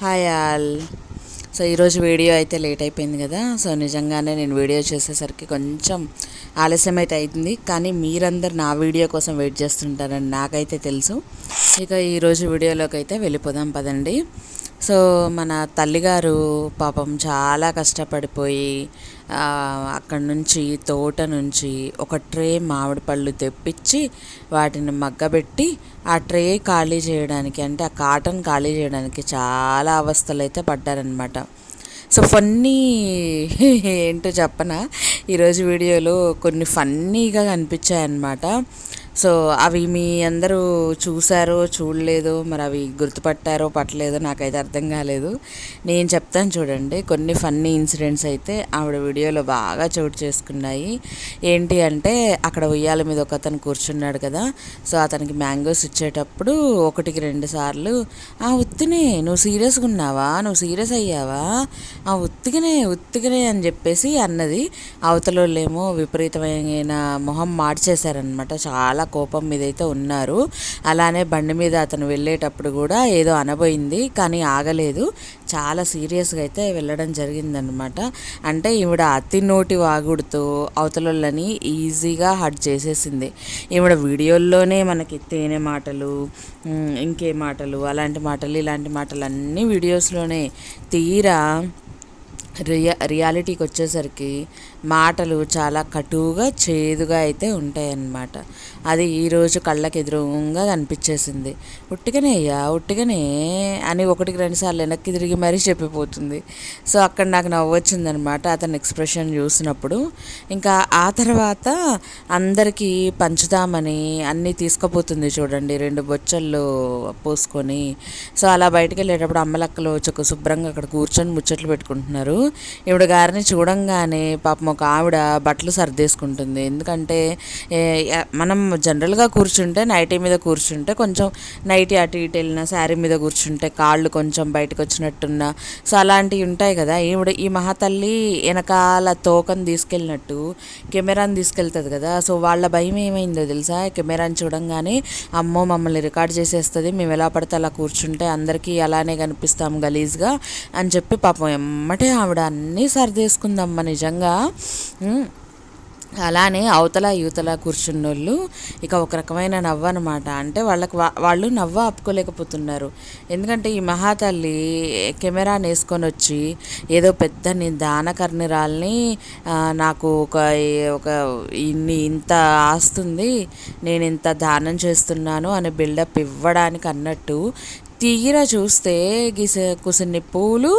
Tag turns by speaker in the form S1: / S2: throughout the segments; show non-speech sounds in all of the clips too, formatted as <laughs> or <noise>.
S1: Hi all. So ఈరోజు video అయితే late అయిపోయింది కదా. సో నిజంగానే నేను వీడియో చేసేసరికి కొంచెం ఆలస్యం అయితే అవుతుంది కానీ మీరందరు నా వీడియో కోసం వెయిట్ చేస్తుంటారని నాకైతే తెలుసు. ఇక ఈరోజు వీడియోలోకి అయితే వెళ్ళిపోదాం పదండి. సో మన తల్లిగారు పాపం చాలా కష్టపడిపోయి అక్కడి నుంచి తోట నుంచి ఒక ట్రే మామిడి పళ్ళు తెప్పించి వాటిని మగ్గబెట్టి ఆ ట్రే ఖాళీ చేయడానికి అంటే ఆ కాటన్ ఖాళీ చేయడానికి చాలా అవస్థలు అయితే పడ్డారనమాట సో ఫన్నీ <laughs> ఏంటో చెప్పనా? ఈరోజు వీడియోలో కొన్ని ఫన్నీగా కనిపించాయి అన్నమాట సో అవి మీ అందరూ చూసారో చూడలేదో మరి అవి గుర్తుపట్టారో పట్టలేదో నాకైతే అర్థం కాలేదు. నేను చెప్తాను చూడండి కొన్ని ఫన్నీ ఇన్సిడెంట్స్ అయితే ఆవిడ వీడియోలో బాగా చోటు చేసుకున్నాయి. ఏంటి అంటే అక్కడ ఉయ్యాల మీద ఒక అతను కూర్చున్నాడు కదా సో అతనికి మ్యాంగోస్ ఇచ్చేటప్పుడు ఒకటికి రెండు సార్లు ఆ ఉత్తినే నువ్వు సీరియస్గా ఉన్నావా? నువ్వు సీరియస్ అయ్యావా? ఆ ఉత్తికినే ఉత్తికినే అని చెప్పేసి అన్నది. అవతలోళ్ళేమో విపరీతమైన మొహం మార్చేశారనమాట చాలా కోపం మీద అయితే ఉన్నారు. అలానే బండి మీద అతను వెళ్ళేటప్పుడు కూడా ఏదో అనబోయింది కానీ ఆగలేదు. చాలా సీరియస్గా అయితే వెళ్ళడం జరిగిందనమాట అంటే ఈవిడ అతి నోటి వాగుడుతో అవతలని ఈజీగా హట్ చేసేసింది. ఈవిడ వీడియోల్లోనే మనకి తేనె మాటలు ఇంకే మాటలు అలాంటి మాటలు ఇలాంటి మాటలు అన్నీ వీడియోస్లోనే తీరా రియా రియాలిటీకి వచ్చేసరికి మాటలు చాలా కటువుగా చేదుగా అయితే ఉంటాయన్నమాట. అది ఈరోజు కళ్ళకి ఎదురుగా కనిపించేసింది. ఉట్టిగానే అయ్యా ఉట్టిగానే అని ఒకటికి రెండుసార్లు వెనక్కి తిరిగి మరీ చెప్పిపోతుంది. సో అక్కడ నాకు నవ్వొచ్చిందనమాట అతని ఎక్స్ప్రెషన్ చూసినప్పుడు. ఇంకా ఆ తర్వాత అందరికీ పంచుదామని అన్నీ తీసుకుపోతుంది చూడండి రెండు బొచ్చల్లో పోసుకొని. సో అలా బయటికి వెళ్ళేటప్పుడు అమ్మలక్కలు చక్క శుభ్రంగా అక్కడ కూర్చొని ముచ్చట్లు పెట్టుకుంటున్నారు. ఈవిడ గారిని చూడంగానే పాపం ఒక ఆవిడ బట్టలు సర్దేసుకుంటుంది. ఎందుకంటే మనం జనరల్గా కూర్చుంటే నైటీ మీద కూర్చుంటే కొంచెం నైటీ అటు ఇటు వెళ్ళిన శారీ మీద కూర్చుంటే కాళ్ళు కొంచెం బయటకు వచ్చినట్టున్నా సో అలాంటివి ఉంటాయి కదా. ఈవిడ ఈ మహాతల్లి వెనకాల తోకను తీసుకెళ్ళినట్టు కెమెరాని తీసుకెళ్తుంది కదా. సో వాళ్ళ భయం ఏమైందో తెలుసా? కెమెరాని చూడంగానే అమ్మో మమ్మల్ని రికార్డ్ చేసేస్తుంది మేము ఎలా పడితే అలా కూర్చుంటే అందరికీ అలానే కనిపిస్తాం గలీజ్గా అని చెప్పి పాపం ఎమ్మటే ఆవిడ అన్నీ సర్దేసుకుందమ్మ నిజంగా. అలానే అవతల యువతల కూర్చున్నోళ్ళు ఇక ఒక రకమైన నవ్వు అనమాట అంటే వాళ్ళకి వా- వాళ్ళు నవ్వు ఆపుకోలేకపోతున్నారు. ఎందుకంటే ఈ మహాతల్లి కెమెరాని వేసుకొని వచ్చి ఏదో పెద్ద నేను దానకర్ణిరాల్ని నాకు ఒక ఒక ఇన్ని ఇంత ఆస్తుంది నేను ఇంత దానం చేస్తున్నాను అనే బిల్డప్ ఇవ్వడానికి అన్నట్టు తీరా చూస్తే గీస కుసిన్ని పూలు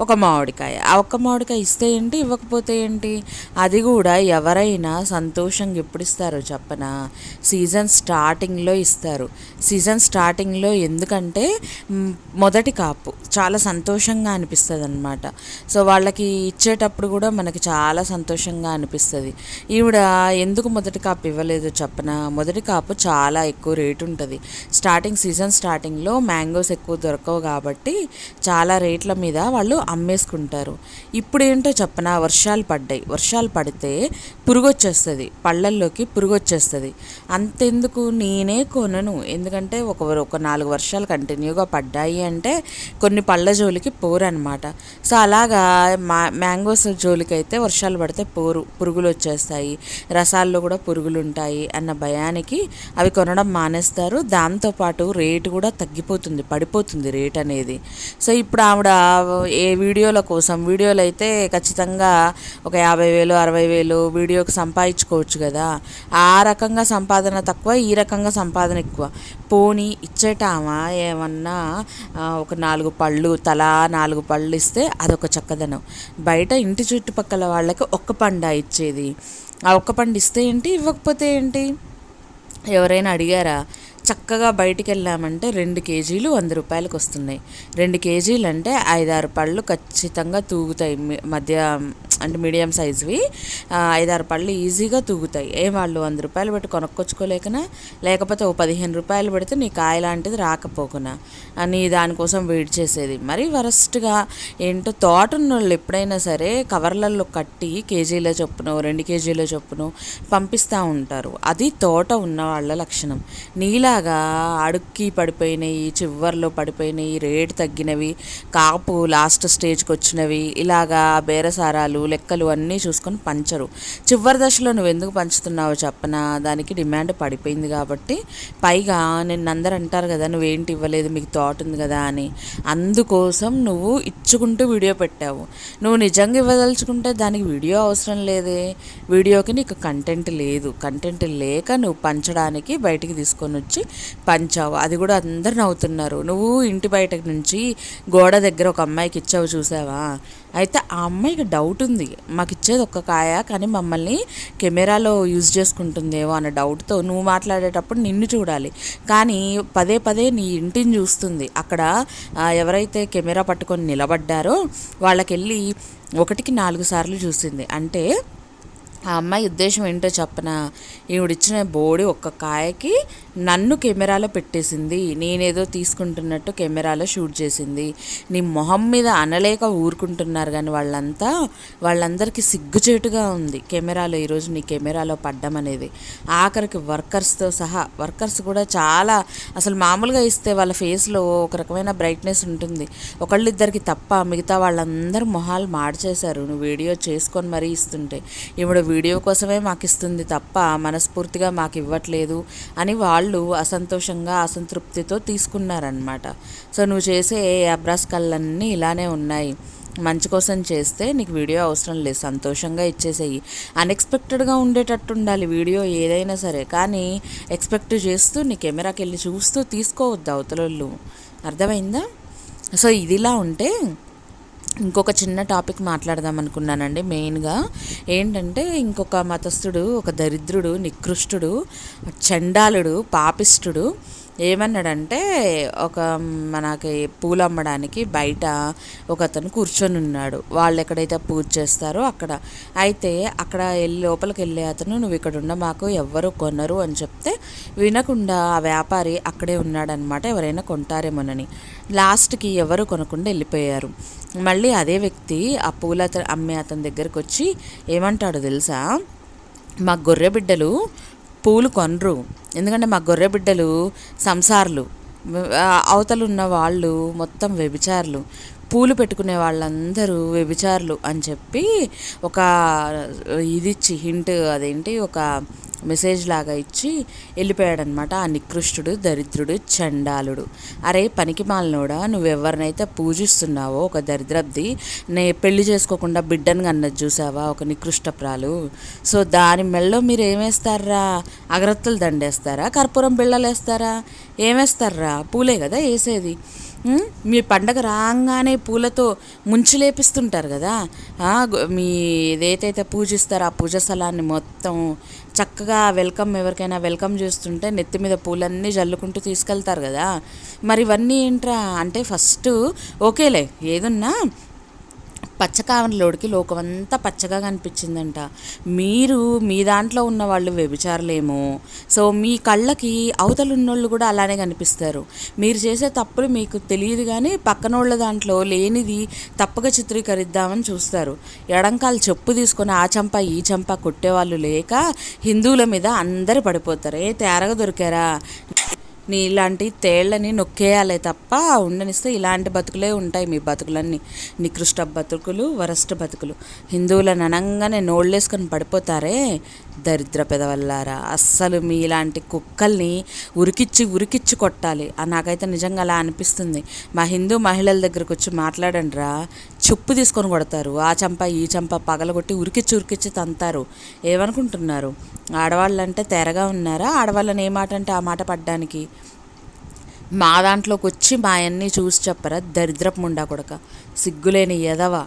S1: ఒక మామిడికాయ. ఆ ఒక్క మామిడికాయ ఇస్తే ఏంటి ఇవ్వకపోతే ఏంటి? అది కూడా ఎవరైనా సంతోషంగా ఎప్పుడు ఇస్తారు చెప్పనా? సీజన్ స్టార్టింగ్లో ఇస్తారు. సీజన్ స్టార్టింగ్లో ఎందుకంటే మొదటి కాపు. చాలా సంతోషంగా అనిపిస్తుంది అనమాట సో వాళ్ళకి ఇచ్చేటప్పుడు కూడా మనకి చాలా సంతోషంగా అనిపిస్తుంది. ఈవిడ ఎందుకు మొదటి కాపు ఇవ్వలేదు చెప్పనా? మొదటి కాపు చాలా ఎక్కువ రేటు ఉంటుంది. స్టార్టింగ్ సీజన్ స్టార్టింగ్లో మ్యాంగోస్ ఎక్కువ దొరకవు కాబట్టి చాలా రేట్ల మీద వాళ్ళు అమ్మేసుకుంటారు. ఇప్పుడు ఏంటో చెప్పనా వర్షాలు పడ్డాయి. వర్షాలు పడితే పురుగు వచ్చేస్తుంది పళ్ళల్లోకి పురుగు వచ్చేస్తుంది అంతెందుకు? నేనే కొనను. ఎందుకంటే ఒక ఒక నాలుగు వర్షాలు కంటిన్యూగా పడ్డాయి అంటే కొన్ని పళ్ళ జోలికి పోరు అనమాట సో అలాగా మా మ్యాంగోస్ జోలికి అయితే వర్షాలు పడితే పోరు. పురుగులు వచ్చేస్తాయి రసాల్లో కూడా పురుగులు ఉంటాయి అన్న భయానికి అవి కొనడం మానేస్తారు. దాంతోపాటు రేటు కూడా తగ్గిపోతుంది పడిపోతుంది రేట్ అనేది. సో ఇప్పుడు ఆవిడ ఏ వీడియోల కోసం వీడియోలు అయితే ఖచ్చితంగా ఒక యాభై వేలు అరవై వేలు వీడియోకి సంపాదించుకోవచ్చు కదా. ఆ రకంగా సంపాదన తక్కువ ఈ రకంగా సంపాదన ఎక్కువ. పోనీ ఇచ్చేటామా ఏమన్నా ఒక నాలుగు పళ్ళు తలా నాలుగు పళ్ళు ఇస్తే అదొక చక్కదనం. బయట ఇంటి చుట్టుపక్కల వాళ్ళకి ఒక్క పండ ఇచ్చేది. ఆ ఒక్క పండు ఇస్తే ఏంటి ఇవ్వకపోతే ఏంటి? ఎవరైనా అడిగారా? చక్కగా బయటికి వెళ్ళామంటే రెండు కేజీలు వంద రూపాయలకు వస్తున్నాయి. రెండు కేజీలు అంటే ఐదారు పళ్ళు ఖచ్చితంగా తూగుతాయి. మధ్య అంటే మీడియం సైజువి. ఐదారు పళ్ళు ఈజీగా తూగుతాయి. ఏ వాళ్ళు వంద రూపాయలు పెట్టి కొనుక్కొచ్చుకోలేకనా? లేకపోతే ఓ పదిహేను రూపాయలు పెడితే నీ కాయ లాంటిది రాకపోకునా? అని దానికోసం వెయిట్ చేసేది. మరి వరస్ట్గా ఏంటో తోట ఉన్న వాళ్ళు ఎప్పుడైనా సరే కవర్లలో కట్టి కేజీల చొప్పున రెండు కేజీల చొప్పున పంపిస్తూ ఉంటారు. అది తోట ఉన్న వాళ్ళ లక్షణం. నీలాగా అడుక్కి పడిపోయినాయి చివర్లో పడిపోయినాయి రేటు తగ్గినవి కాపు లాస్ట్ స్టేజ్కి వచ్చినవి ఇలాగా బేరసారాలు లెక్కలు అన్నీ చూసుకొని పంచరు. చివరి దశలో నువ్వు ఎందుకు పంచుతున్నావో చెప్పనా? దానికి డిమాండ్ పడిపోయింది కాబట్టి పైగా నిన్ను అందరు అంటారు కదా నువ్వేంటి ఇవ్వలేదు మీకు థాట్ ఉంది కదా అని. అందుకోసం నువ్వు ఇచ్చుకుంటూ వీడియో పెట్టావు. నువ్వు నిజంగా ఇవ్వదలుచుకుంటే దానికి వీడియో అవసరం లేదే. వీడియోకి నీకు కంటెంట్ లేదు. కంటెంట్ లేక నువ్వు పంచడానికి బయటికి తీసుకొని వచ్చి పంచావు. అది కూడా అందరు నవ్వుతున్నారు. నువ్వు ఇంటి బయట నుంచి గోడ దగ్గర ఒక అమ్మాయికి ఇచ్చావు చూసావా? అయితే ఆ అమ్మాయికి డౌట్ ఉంది. మాకు ఇచ్చేది ఒక్క కాయ కానీ మమ్మల్ని కెమెరాలో యూజ్ చేసుకుంటుందేమో అన్న డౌట్తో నువ్వు మాట్లాడేటప్పుడు నిన్ను చూడాలి. కానీ పదే పదే నీ ఇంటిని చూస్తుంది. అక్కడ ఎవరైతే కెమెరా పట్టుకొని నిలబడ్డారో వాళ్ళకెళ్ళి ఒకటికి నాలుగు సార్లు చూసింది. అంటే ఆ అమ్మాయి ఉద్దేశం ఏంటో చెప్పన? ఈవిడిచ్చిన బోడి ఒక్క కాయకి నన్ను కెమెరాలో పెట్టేసింది. నేనేదో తీసుకుంటున్నట్టు కెమెరాలో షూట్ చేసింది. నీ మొహం మీద అనలేక ఊరుకుంటున్నారు కానీ వాళ్ళంతా వాళ్ళందరికీ సిగ్గుచేటుగా ఉంది కెమెరాలో ఈరోజు నీ కెమెరాలో పడ్డం అనేది. ఆఖరికి వర్కర్స్తో సహా వర్కర్స్ కూడా చాలా అసలు మామూలుగా ఇస్తే వాళ్ళ ఫేస్లో ఒక రకమైన బ్రైట్నెస్ ఉంటుంది. ఒకళ్ళిద్దరికి తప్ప మిగతా వాళ్ళందరూ మొహాలు మార్చేశారు. నువ్వు వీడియో చేసుకొని మరీ ఇస్తుంటే. ఈవిడ వీడియో కోసమే మాకు ఇస్తుంది తప్ప మనస్ఫూర్తిగా మాకు ఇవ్వట్లేదు అని వాళ్ళు వాళ్ళు అసంతోషంగా అసంతృప్తితో తీసుకున్నారనమాట సో నువ్వు చేసే అబ్రాస్ కళ్ళన్నీ ఇలానే ఉన్నాయి. మంచి కోసం చేస్తే నీకు వీడియో అవసరం లేదు. సంతోషంగా ఇచ్చేసేయి. అన్ఎక్స్పెక్టెడ్గా ఉండేటట్టు ఉండాలి వీడియో ఏదైనా సరే. కానీ ఎక్స్పెక్ట్ చేస్తూ నీ కెమెరాకి వెళ్ళి చూస్తూ తీసుకోవద్దు అవతలోళ్ళు. అర్థమైందా? సో ఇదిలా ఉంటే ఇంకొక చిన్న టాపిక్ మాట్లాడదాం అనుకున్నానండి. మెయిన్గా ఏంటంటే ఇంకొక మతస్థుడు ఒక దరిద్రుడు నికృష్టుడు చండాలుడు పాపిష్టుడు ఏమన్నాడంటే ఒక మనకి పూలు అమ్మడానికి బయట ఒక అతను కూర్చొని ఉన్నాడు. వాళ్ళు ఎక్కడైతే పూజ చేస్తారో అక్కడ. అయితే అక్కడ వెళ్ళి లోపలికి వెళ్ళే అతను నువ్వు ఇక్కడ ఉన్న మాకు ఎవ్వరు కొనరు అని చెప్తే వినకుండా ఆ వ్యాపారి అక్కడే ఉన్నాడనమాట ఎవరైనా కొంటారేమోనని. లాస్ట్కి ఎవరు కొనకుండా వెళ్ళిపోయారు. మళ్ళీ అదే వ్యక్తి ఆ పూల అమ్మే అతని దగ్గరికి వచ్చి ఏమంటాడు తెలుసా? మా గొర్రె బిడ్డలు పూలు కొనరు. ఎందుకంటే మా గొర్రె బిడ్డలు సంసార్లు. అవతలున్న ఉన్న వాళ్ళు మొత్తం వ్యభిచారులు. పూలు పెట్టుకునే వాళ్ళందరూ వ్యభిచారులు అని చెప్పి ఒక ఇది ఇచ్చి హింట్ అదేంటి ఒక మెసేజ్ లాగా ఇచ్చి వెళ్ళిపోయాడనమాట ఆ నికృష్టుడు దరిద్రుడు చండాలుడు. అరే పనికి మాలనోడా నువ్వెవరినైతే పూజిస్తున్నావో ఒక దరిద్రబ్ది నే పెళ్ళి చేసుకోకుండా బిడ్డను అన్నది చూసావా ఒక నికృష్టప్రాలు? సో దాని మెళ్ళో మీరు ఏమేస్తారా అగరత్తులు దండేస్తారా? కర్పూరం బిళ్ళలు వేస్తారా ఏమేస్తారా? పూలే కదా వేసేది మీ పండగ రాగానే పూలతో ముంచి లేపిస్తుంటారు కదా. మీ ఏదైతే పూజిస్తారో ఆ పూజ స్థలాన్ని మొత్తం చక్కగా వెల్కమ్ ఎవరికైనా వెల్కమ్ చేస్తుంటే నెత్తి మీద పూలన్నీ జల్లుకుంటూ తీసుకెళ్తారు కదా. మరి ఇవన్నీ ఏంట్రా? అంటే ఫస్ట్ ఓకేలే ఏదున్నా పచ్చకావనలోడికి లోకమంతా పచ్చగా కనిపించిందంట. మీరు మీ దాంట్లో ఉన్న వాళ్ళు వ్యభిచారులేమో. సో మీ కళ్ళకి అవతలున్నోళ్ళు కూడా అలానే కనిపిస్తారు. మీరు చేసే తప్పులు మీకు తెలియదు కానీ పక్కనోళ్ళ దాంట్లో లేనిది తప్పుగా చిత్రీకరిద్దామని చూస్తారు. ఎడంకాలు చెప్పు తీసుకొని ఆ చంప ఈ చంప కొట్టేవాళ్ళు లేక హిందువుల మీద అందరు పడిపోతారు. ఏ తేరగా దొరికారా? ఇలాంటి తేళ్ళని నొక్కేయాలి తప్ప ఉండనిస్తే ఇలాంటి బతుకులే ఉంటాయి మీ బతుకులన్నీ. నికృష్ట బతుకులు వరస్ట్ బతుకులు. హిందువులను అనంగానే నోళ్ళేసుకొని పడిపోతారే. దరిద్ర పెదవల్లారా. అస్సలు మీ ఇలాంటి కుక్కల్ని ఉరికిచ్చి ఉరికిచ్చి కొట్టాలి. నాకైతే నిజంగా అలా అనిపిస్తుంది. మా హిందూ మహిళల దగ్గరకు వచ్చి మాట్లాడండి రా. చెప్పు తీసుకొని కొడతారు. ఆ చంప ఈ చంప పగలగొట్టి ఉరికిచ్చి ఉరికిచ్చి తంతారు. ఏమనుకుంటున్నారు? ఆడవాళ్ళంటే తెరగా ఉన్నారా? ఆడవాళ్ళని ఏ మాట అంటే ఆ మాట పడ్డానికి? మా దాంట్లోకి వచ్చి మా అన్నీ చూసి చెప్పరా? దరిద్రపు ముండా కొడక. సిగ్గులేని ఎదవ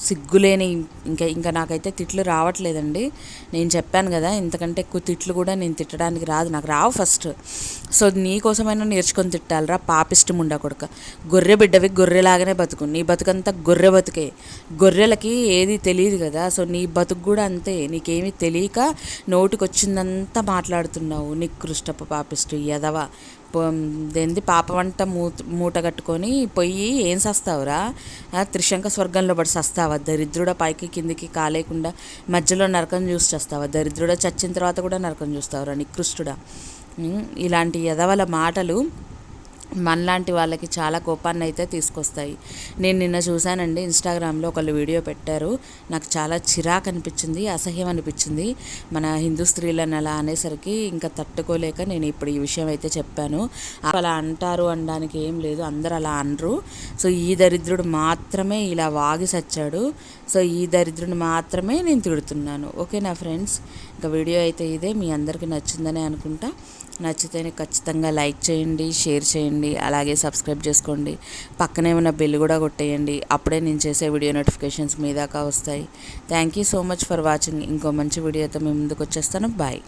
S1: సిగ్గులేని ఇంకా ఇంకా నాకైతే తిట్లు రావట్లేదండి. నేను చెప్పాను కదా ఇంతకంటే ఎక్కువ తిట్లు కూడా నేను తిట్టడానికి రాదు. నాకు రావు ఫస్ట్ సో నీకోసమైనా నేర్చుకొని తిట్టాలిరా పాపిష్టం ఉండ కొడుక. గొర్రె బిడ్డవి గొర్రెలాగానే బతుకు. నీ బతుకంతా గొర్రె బతుకే. గొర్రెలకి ఏది తెలియదు కదా సో నీ బతుకు కూడా అంతే. నీకేమీ తెలియక నోటికొచ్చిందంతా మాట్లాడుతున్నావు. నికృష్టపు పాపిస్టు ఎదవ దేంది పాప వంట మూత మూట కట్టుకొని పొయ్యి ఏం సస్తావురా? త్రిశంక స్వర్గంలో పడి సస్తావా? దరిద్రుడ పైకి కిందికి కాలేకుండా మధ్యలో నరకం చూసి చేస్తావా? దరిద్రుడ చచ్చిన తర్వాత కూడా నరకం చూస్తావురా నికృష్టుడా? ఇలాంటి ఎదవల మాటలు మనలాంటి వాళ్ళకి చాలా కోపాన్ని అయితే తీసుకొస్తాయి. నేను నిన్న చూశానండి ఇన్స్టాగ్రామ్లో ఒకళ్ళు వీడియో పెట్టారు. నాకు చాలా చిరాకు అనిపించింది అసహ్యం అనిపించింది. మన హిందూ స్త్రీలను అలా అనేసరికి ఇంకా తట్టుకోలేక నేను ఇప్పుడు ఈ విషయం అయితే చెప్పాను. అలా అంటారు అనడానికి ఏం లేదు అందరు అలా అనరు. సో ఈ దరిద్రుడు మాత్రమే ఇలా వాగి సచ్చాడు. సో ఈ దరిద్రుని మాత్రమే నేను తిడుతున్నాను. ఓకే నా ఫ్రెండ్స్? ఇంకా వీడియో అయితే ఇదే. మీ అందరికీ నచ్చిందని అనుకుంటా. నచ్చితేనే ఖచ్చితంగా లైక్ చేయండి షేర్ చేయండి అలాగే సబ్స్క్రైబ్ చేసుకోండి. పక్కనే ఉన్న బెల్ కూడా కొట్టేయండి. అప్పుడే నేను చేసే వీడియో నోటిఫికేషన్స్ మీ దాకా వస్తాయి. Thank you so much for watching. ఇంకో మంచి వీడియోతో మీ ముందుకు వచ్చేస్తాను. బాయ్.